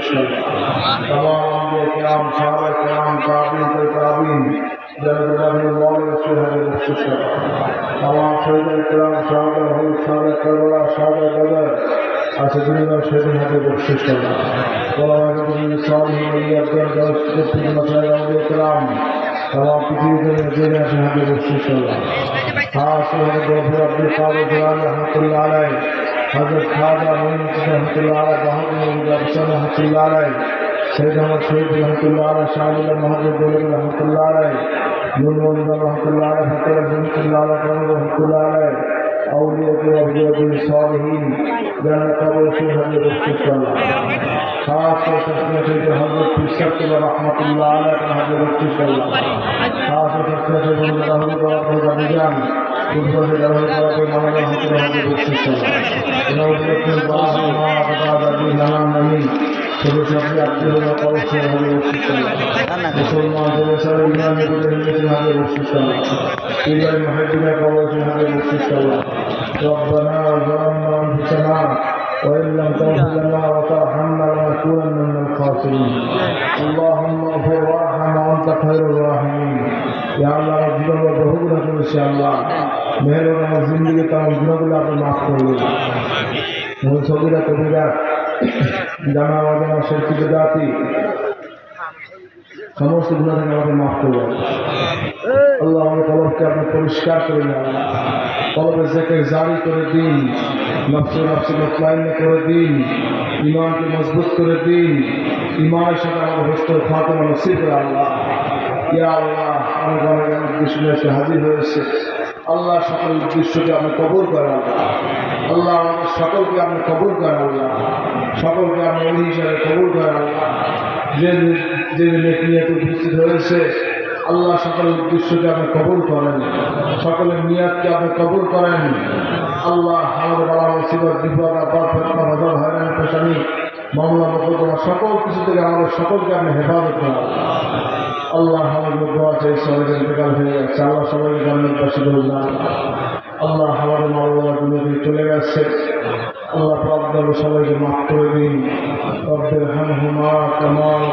ছিলেন তমাম সাহাবা কাম তাবিন তাবিন জনগণের মৌলের চেহারে বকশিস তমাম শহীদের কাম সাহাবা হুল সাহাবা করবলা সাহাবা বদর আছে দুনিয়া সেদিন হাতে বকশিস করেন তমাম हज़रत खाजा मोहम्मद रहमतुल्लाह मोहम्मद दर्शन रहमतुल्लाह रहे सैयद अहमद शेख रहमतुल्लाह रहे शाहिल महमद गोल रहमतुल्लाह रहे नूर मोहम्मद रहमतुल्लाह रहे हकर रहमतुल्लाह रहे करण रहमतुल्लाह रहे औलिया के अभियत सालहीन ग्रहण करो से हमें रक्षित करना खास तौर से अपने से हज़रत फिसक रहमतुल्लाह रहे हमें रक्षित करना खास तौर से हज़रत रहमतुल्लाह जान। দুর্গন্ধে যারা তারাকে মালানা হাতে আমাদের বকশিস করলেন এরা উপলক্ষে বাবা মা বাবা দাদি নানা নানি ছোট সাথে আত্মীয়রা পরশে আমাদের বকশিস করলেন মুসলমান জনসার ইমানি করে নিয়েছেন আমাদের বকশিস করলেন ইলাহি মহাদিনা পরশে আমাদের বকশিস করলেন ربنا ظلمنا انفسنا وان لم تغفر لنا وترحمنا لنكونن من الخاسرين اللهم اغفر وارحم وانت خير الراحمين يا الله ربنا وبهجرة ان شاء الله মেহরবান আমার জিন্দগি তার গুণগুলো আপনি মাফ করবেন। সবিরা কবিরা জানা অজানা শক্তিত জাতি। সমস্ত গুণা থেকে আমাকে মাফ করবেন। আল্লাহ আমার কলবকে আপনি পরিষ্কার করে নেন কলবে জেকে জারি করে দিন, নফসে নফসে মতলাইন করে দিন ইমানকে মজবুত করে দিন। ইমানের সাথে আমার হস্ত হাজির হয়েছে। আল্লাহ সকল উদ্দেশ্যকে আপনি কবুল করেন আল্লাহ। আমাদের সকলকে আপনি কবুল করেন আল্লাহ। সকলকে আপনি ওই হিসাবে কবুল করেন আল্লাহ। যে যে নিয়ত উপস্থিত হয়েছে, আল্লাহ সকল উদ্দেশ্যকে আপনি কবুল করেন। সকলের নিয়াতকে আপনি কবুল করেন। আল্লাহ পেশানি মামলা, মোকদ্দমা, সকল কিছু থেকে আমাদের সকলকে আপনি হেফাজত করেন আল্লাহ চাই সবাইকে ইন্তেকাল হয়ে যাচ্ছে, আল্লাহ সবাই পাশে করলাম আল্লাহ আমাদের মা বাবা দুনিয়া থেকে চলে গেছে। আল্লাহ পাক সবাইকে মাফ করে দিন। রব্বের হাম হুমা কামাল